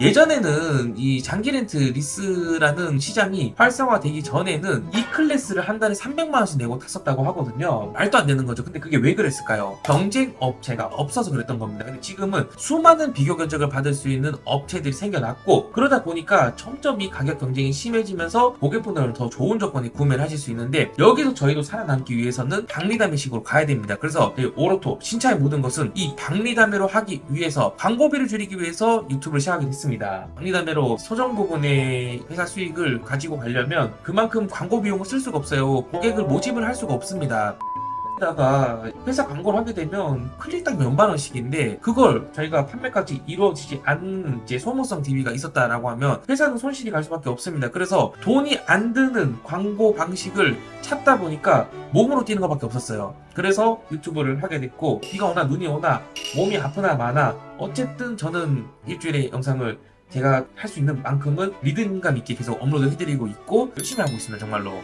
예전에는 이 장기 렌트 리스라는 시장이 활성화되기 전에는 이 클래스를 한 달에 300만 원씩 내고 탔었다고 하거든요. 말도 안 되는 거죠. 근데 그게 왜 그랬을까요? 경쟁 업체가 없어서 그랬던 겁니다. 근데 지금은 수많은 비교 견적을 받을 수 있는 업체들이 생겨났고 그러다 보니까 점점 이 가격 경쟁이 심해지면서 고객분들은 더 좋은 조건에 구매를 하실 수 있는데 여기서 저희도 살아남기 위해서는 박리담회식으로 가야 됩니다. 그래서 이 오로토 신차의 모든 것은 이 박리담회로 하기 위해서 광고비를 줄이기 위해서 유튜브를 시작하게 됐습니다. 박리담회로 소정 부분의 회사 수익을 가지고 가려면 그만큼 광고 비용을 쓸 수가 없어요. 고객을 모집을 할 수가 없습니다. 다가 회사 광고를 하게 되면 클릭당 몇만 원씩인데 그걸 저희가 판매까지 이루어지지 않는 이제 소모성 DB가 있었다라고 하면 회사는 손실이 갈 수밖에 없습니다. 그래서 돈이 안 드는 광고 방식을 찾다 보니까 몸으로 뛰는 것밖에 없었어요. 그래서 유튜브를 하게 됐고 비가 오나 눈이 오나 몸이 아프나 마나 어쨌든 저는 일주일에 영상을 제가 할 수 있는 만큼은 리듬감 있게 계속 업로드 해드리고 있고 열심히 하고 있습니다 정말로